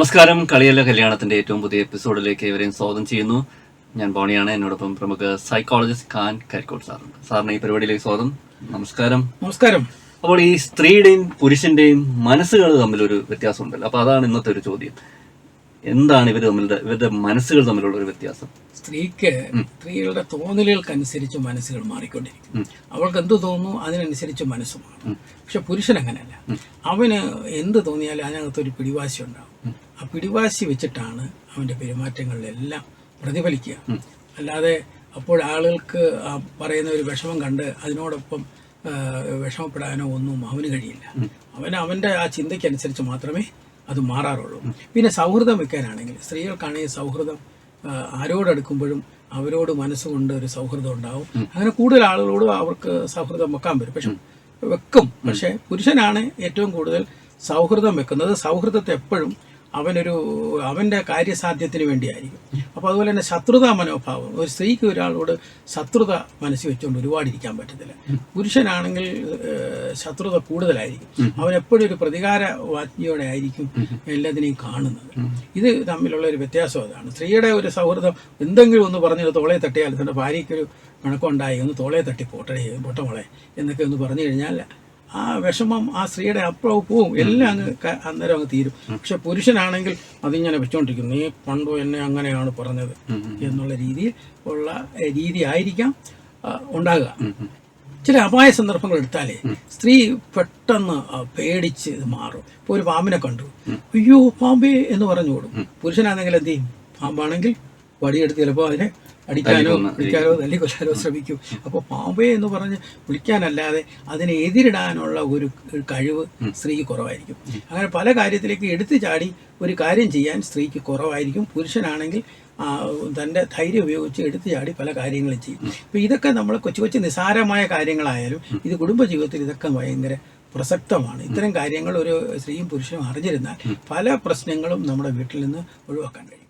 നമസ്കാരം. കളിയല്ല കല്യാണത്തിന്റെ ഏറ്റവും പുതിയ എപ്പിസോഡിലേക്ക് ഇവരെയും സ്വാഗതം ചെയ്യുന്നു. ഞാൻ ബോണിയാണ്. എന്നോടൊപ്പം പ്രമുഖ സൈക്കോളജിസ്റ്റ് ഖാൻ കരിക്കോട് സാറുണ്ട് സാറിന് ഈ പരിപാടിയിലേക്ക് സ്വാഗതം. നമസ്കാരം. നമസ്കാരം. അപ്പോൾ ഈ സ്ത്രീയുടെയും പുരുഷന്റെയും മനസ്സുകൾ തമ്മിലൊരു വ്യത്യാസം ഉണ്ടല്ലോ അപ്പൊ അതാണ് ഇന്നത്തെ ഒരു ചോദ്യം. എന്താണ് ഇവർ തമ്മിലുള്ള ഇവരുടെ മനസ്സുകൾ തമ്മിലുള്ള ഒരു വ്യത്യാസം? സ്ത്രീക്ക് സ്ത്രീകളുടെ തോന്നലുകൾക്കനുസരിച്ച് മനസ്സുകൾ മാറിക്കൊണ്ടിരിക്കും. അവൾക്ക് എന്ത് തോന്നുന്നു അതിനനുസരിച്ച് മനസ്സുമാണ് പക്ഷെ പുരുഷൻ അങ്ങനെയല്ല അവന് എന്ത് തോന്നിയാലും അതിനകത്തൊരു പിടിവാശി ഉണ്ടാവും. ആ പിടിവാശി വെച്ചിട്ടാണ് അവന്റെ പെരുമാറ്റങ്ങളിലെല്ലാം പ്രതിഫലിക്കുക. അല്ലാതെ അപ്പോൾ ആളുകൾക്ക് പറയുന്ന ഒരു വിഷമം കണ്ട് അതിനോടൊപ്പം വിഷമപ്പെടാനോ ഒന്നും അവന് കഴിയില്ല. അവൻ അവന്റെ ആ ചിന്തയ്ക്കനുസരിച്ച് മാത്രമേ അത് മാറാറുള്ളൂ. പിന്നെ സൗഹൃദം വെക്കാനാണെങ്കിൽ സ്ത്രീകൾക്കാണെങ്കിൽ സൗഹൃദം ആരോടടുക്കുമ്പോഴും അവരോട് മനസ്സുകൊണ്ട് ഒരു സൗഹൃദം ഉണ്ടാവും. അങ്ങനെ കൂടുതൽ ആളുകളോട് അവർക്ക് സൗഹൃദം വെക്കാൻ പറ്റും. പക്ഷെ വെക്കും. പക്ഷെ പുരുഷനാണ് ഏറ്റവും കൂടുതൽ സൗഹൃദം വെക്കുന്നത്. സൗഹൃദത്തെ എപ്പോഴും അവനൊരു അവന്റെ കാര്യസാധ്യത്തിന് വേണ്ടിയായിരിക്കും. അപ്പോൾ അതുപോലെ തന്നെ ശത്രുതാ മനോഭാവം. ഒരു സ്ത്രീക്ക് ഒരാളോട് ശത്രുത മനസ്സിൽ വെച്ചുകൊണ്ട് ഒരുപാട് ഇരിക്കാൻ പറ്റത്തില്ല. പുരുഷനാണെങ്കിൽ ശത്രുത കൂടുതലായിരിക്കും. അവൻ എപ്പോഴും ഒരു പ്രതികാര വാജ്ഞയോടെ ആയിരിക്കും എല്ലാത്തിനെയും കാണുന്നത്. ഇത് തമ്മിലുള്ള ഒരു വ്യത്യാസം അതാണ്. സ്ത്രീയുടെ ഒരു സൗഹൃദം എന്തെങ്കിലും ഒന്ന് പറഞ്ഞൊരു തോളെ തട്ടിയാൽ തന്റെ ഭാര്യയ്ക്കൊരു കണക്കുണ്ടായി ഒന്ന് തോളെ തട്ടി പോട്ടടേ പൊട്ടമോളെ എന്നൊക്കെ ഒന്ന് പറഞ്ഞു കഴിഞ്ഞാൽ ആ വിഷമം ആ സ്ത്രീയുടെ അപ്പുറവും പോവും എല്ലാം അങ്ങ് അന്നേരം അങ്ങ് തീരും. പക്ഷെ പുരുഷനാണെങ്കിൽ അതിങ്ങനെ വെച്ചോണ്ടിരിക്കുന്നു. നീ പണ്ടോ എന്നെ അങ്ങനെയാണ് പറഞ്ഞത്. എന്നുള്ള രീതിയിൽ ഉള്ള രീതി ആയിരിക്കാം ഉണ്ടാകുക. ചില അപായ സന്ദർഭങ്ങൾ എടുത്താലേ സ്ത്രീ പെട്ടെന്ന് പേടിച്ച് ഇത് മാറും. ഇപ്പോൾ ഒരു പാമ്പിനെ കണ്ടു. അയ്യോ പാമ്പേ എന്ന് പറഞ്ഞു കൊടുക്കും. പുരുഷനാണെങ്കിൽ എന്ത് ചെയ്യും? പാമ്പാണെങ്കിൽ വടിയെടുത്ത് ചിലപ്പോൾ അതിനെ അടിക്കാനോ വിളിക്കാനോ പിടിക്കാനോ തല്ലിക്കൊല്ലാനോ ശ്രമിക്കും. അപ്പോൾ പാമ്പേ എന്ന് പറഞ്ഞ് വിളിക്കാനല്ലാതെ അതിനെ എതിരിടാനുള്ള ഒരു കഴിവ് സ്ത്രീക്ക് കുറവായിരിക്കും. അങ്ങനെ പല കാര്യത്തിലേക്ക് എടുത്തു ചാടി ഒരു കാര്യം ചെയ്യാൻ സ്ത്രീക്ക് കുറവായിരിക്കും. പുരുഷനാണെങ്കിൽ തന്റെ ധൈര്യം ഉപയോഗിച്ച് എടുത്തു ചാടി പല കാര്യങ്ങളും ചെയ്യും. അപ്പോൾ ഇതൊക്കെ നമ്മൾ കൊച്ചു കൊച്ചു നിസാരമായ കാര്യങ്ങളായാലും ഇത് കുടുംബജീവിതത്തിൽ ഇതൊക്കെ ഭയങ്കര പ്രസക്തമാണ്. ഇത്തരം കാര്യങ്ങൾ ഒരു സ്ത്രീയും പുരുഷനും അറിഞ്ഞിരുന്നാൽ പല പ്രശ്നങ്ങളും നമ്മുടെ വീട്ടിൽ നിന്ന് ഒഴിവാക്കാൻ കഴിയും.